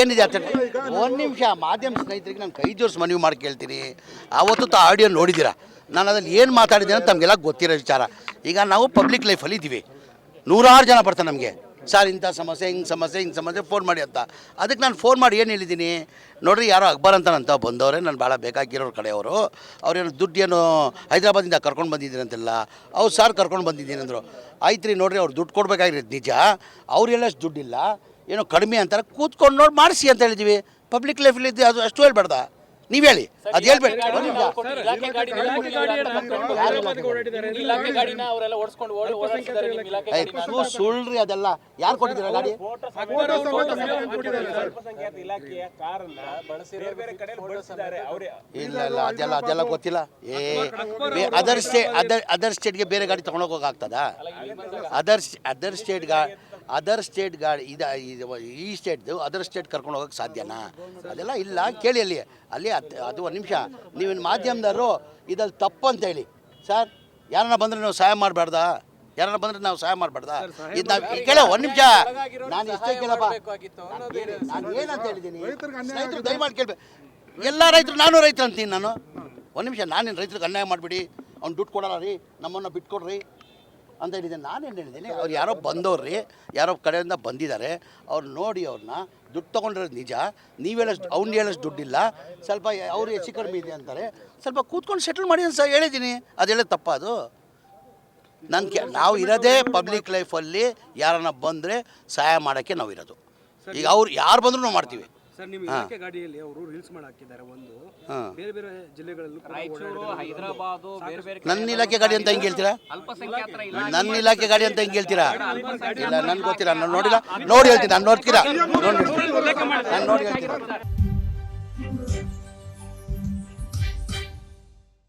ಏನಿದೆ ಅರ್ಥ ಒಂದು ನಿಮಿಷ, ಮಾಧ್ಯಮ ಸ್ನೇಹಿತರಿಗೆ ನಾನು ಕೈ ಜೋಡಿಸಿ ಮನವಿ ಮಾಡಿ ಕೇಳ್ತೀನಿ. ಆವತ್ತು ತಾ ಆಡಿಯೋ ನೋಡಿದ್ದೀರಾ? ನಾನು ಅದ್ರಲ್ಲಿ ಏನು ಮಾತಾಡಿದ್ದೀನಿ ಅಂತ ತಮಗೆಲ್ಲ ಗೊತ್ತಿರೋ ವಿಚಾರ. ಈಗ ನಾವು ಪಬ್ಲಿಕ್ ಲೈಫಲ್ಲಿ ಇದ್ದೀವಿ. ನೂರಾರು ಜನ ಬರ್ತಾರೆ ನಮಗೆ. ಸರ್, ಇಂಥ ಸಮಸ್ಯೆ, ಹಿಂಗೆ ಸಮಸ್ಯೆ ಹಿಂಗೆ ಸಮಸ್ಯೆ ಫೋನ್ ಮಾಡಿ ಅಂತ. ಅದಕ್ಕೆ ನಾನು ಫೋನ್ ಮಾಡಿ ಏನು ಹೇಳಿದ್ದೀನಿ? ನೋಡ್ರಿ, ಯಾರೋ ಅಕ್ಬರ್ ಅಂತ ಬಂದವರೇ, ನಾನು ಭಾಳ ಬೇಕಾಗಿರೋರು ಕಡೆಯವರು ಅವ್ರೇನು ದುಡ್ಡು ಏನು ಹೈದ್ರಾಬಾದಿಂದ ಕರ್ಕೊಂಡು ಬಂದಿದ್ದೀನಿ ಅಂತೆಲ್ಲ. ಅವ್ರು ಸರ್ ಕರ್ಕೊಂಡು ಬಂದಿದ್ದೀನಿ ಅಂದರು. ಆಯ್ತು ರೀ ನೋಡ್ರಿ, ಅವ್ರು ದುಡ್ಡು ಕೊಡಬೇಕಾಗಿರೋದು ನಿಜ. ಅವ್ರು ದುಡ್ಡಿಲ್ಲ. ಏನೋ ಕಡಿಮೆ ಅಂತಾರೆ ಕೂತ್ಕೊಂಡು ನೋಡಿ ಮಾಡಿಸಿ ಅಂತ ಹೇಳಿದ್ವಿ. ಪಬ್ಲಿಕ್ ಲೈಫಲ್ಲಿ ಇದ್ದು ಅದು ಅಷ್ಟು ಹೇಳ್ಬಾರ್ದ ನೀವು ಹೇಳಿ. ಅದು ಹೇಳ್ಬೇಡಿ. ಸುಳ್ಳ್ರಿ ಅದೆಲ್ಲ. ಯಾರು ಕೊಟ್ಟಿದ್ದೀರಾ ಗಾಡಿ? ಅಲ್ಪಸಂಖ್ಯಾತ ಇಲಾಖೆಯ ಕಾರನ್ನ ಬೇರೆ ಬೇರೆ ಕಡೆ ಬಳಸಿದ್ದಾರೆ. ಅವರೇ. ಇಲ್ಲ ಇಲ್ಲ ಅದೆಲ್ಲ ಅದೆಲ್ಲ ಗೊತ್ತಿಲ್ಲ. ಏ ಅದರ್ ಸ್ಟೇಟ್ ಅದರ್ ಅದರ್ ಸ್ಟೇಟ್ಗೆ ಬೇರೆ ಗಾಡಿ ತೊಗೊಂಡೋಗಿ ಹೋಗಾಗ್ತದಾ ಅದರ್ ಅದರ್ ಸ್ಟೇಟ್ ಗಾ ಅದರ್ ಸ್ಟೇಟ್ ಗಾಡಿ ಇದು ಇದು- ಈ ಸ್ಟೇಟ್ದು ಅದರ್ ಸ್ಟೇಟ್ ಕರ್ಕೊಂಡು ಹೋಗೋಕೆ ಸಾಧ್ಯನಾ? ಅದೆಲ್ಲ ಇಲ್ಲ ಕೇಳಿ ಅಲ್ಲಿ ಅಲ್ಲಿ ಅದ್- ಅದು ಒಂದು ನಿಮಿಷ. ನೀವಿನ ಮಾಧ್ಯಮದವರು ಇದಲ್ಲಿ ತಪ್ಪು ಅಂತ ಹೇಳಿ ಸರ್ ಯಾರನ್ನ ಬಂದರೆ ನಾವು ಸಹಾಯ ಮಾಡಬಾರ್ದಾ ಯಾರನ್ನ ಬಂದರೆ ನಾವು ಸಹಾಯ ಮಾಡಬಾರ್ದಾ ಇದು ನಾವು ಕೇಳೋ ಒಂದು ನಿಮಿಷ. ನಾನು ಎಷ್ಟೇ ಕೇಳಪ್ಪ. ನಾನು ಏನಂತ ಹೇಳಿದ್ದೀನಿ? ರೈತರು ದಯಮಾಡಿ ಕೇಳ್ಬೇಕು ಎಲ್ಲ ರೈತರು ನಾನು ರೈತರು ಅಂತೀನಿ ನಾನು. ಒಂದು ನಿಮಿಷ ನಾನೇನು ರೈತರಿಗೆ ಅನ್ಯಾಯ ಮಾಡಿಬಿಡಿ. ಅವ್ನು ದುಡ್ಡು ಕೊಡಲ್ಲ ರೀ ನಮ್ಮನ್ನು ಬಿಟ್ಕೊಡ್ರಿ. ಅಂತ ಹೇಳಿದರೆ ನಾನು ಏನು ಹೇಳಿದ್ದೀನಿ, ಅವ್ರು ಯಾರೋ ಬಂದವ್ರಿ ಯಾರೋ ಕಡೆಯಿಂದ ಬಂದಿದ್ದಾರೆ, ಅವ್ರು ನೋಡಿ ಅವ್ರನ್ನ ದುಡ್ಡು ತೊಗೊಂಡಿರೋದು ನಿಜ, ನೀವು ಹೇಳೋಷ್ಟು, ಅವ್ನು ಹೇಳೋಷ್ಟು ದುಡ್ಡಿಲ್ಲ, ಸ್ವಲ್ಪ ಅವ್ರು ಹೆಚ್ಚು ಕಡಿಮೆ ಇದೆ ಅಂತಾರೆ. ಸ್ವಲ್ಪ ಕೂತ್ಕೊಂಡು ಸೆಟಲ್ ಮಾಡಿ ಅಂತ ಹೇಳಿದ್ದೀನಿ. ಅದು ಹೇಳೋದು ತಪ್ಪ ಅದು ನನ್ನ ನಾವು ಇರೋದೇ ಪಬ್ಲಿಕ್ ಲೈಫಲ್ಲಿ ಯಾರನ್ನ ಬಂದರೆ ಸಹಾಯ ಮಾಡೋಕ್ಕೆ ನಾವು ಇರೋದು. ಈಗ ಅವ್ರು ಯಾರು ಬಂದರೂ ನಾವು ಮಾಡ್ತೀವಿ. ಸರ್ ನಿಮ್ಮ ಇಲಾಖೆ ಗಾಡಿಯಲ್ಲಿ ಅವರು ರೀಲ್ಸ್ ಮಾಡಿ ಹಾಕಿದ್ದಾರೆ ಒಂದು ಬೇರೆ ಬೇರೆ ಜಿಲ್ಲೆಗಳಲ್ಲೂ ಕೂಡ ರಾಯಚೂರು ಹೈದರಾಬಾದ್ ಬೇರೆ ಬೇರೆ ನನ್ನ ಇಲಾಖೆ ಗಾಡಿ ಅಂತ ಹೆಂಗೆ ಹೇಳ್ತೀರಾ ಅಲ್ಪಸಂಖ್ಯಾತರ ನನ್ನ ಇಲಾಖೆ ಗಾಡಿ ಅಂತ ಹೆಂಗೆ ಹೇಳ್ತೀರಾ ಇಲ್ಲ ನನ್ಗೆ ಗೊತ್ತಿಲ್ಲ ನಾನು ನೋಡಿಲ್ಲ ನೋಡಿ ಹೇಳ್ತೀನಿ ನಾನು ನೋಡ್ತೀರಾ ನೋಡಿ ನಾನು ನೋಡಿ ಹೇಳ್ತೀನಿ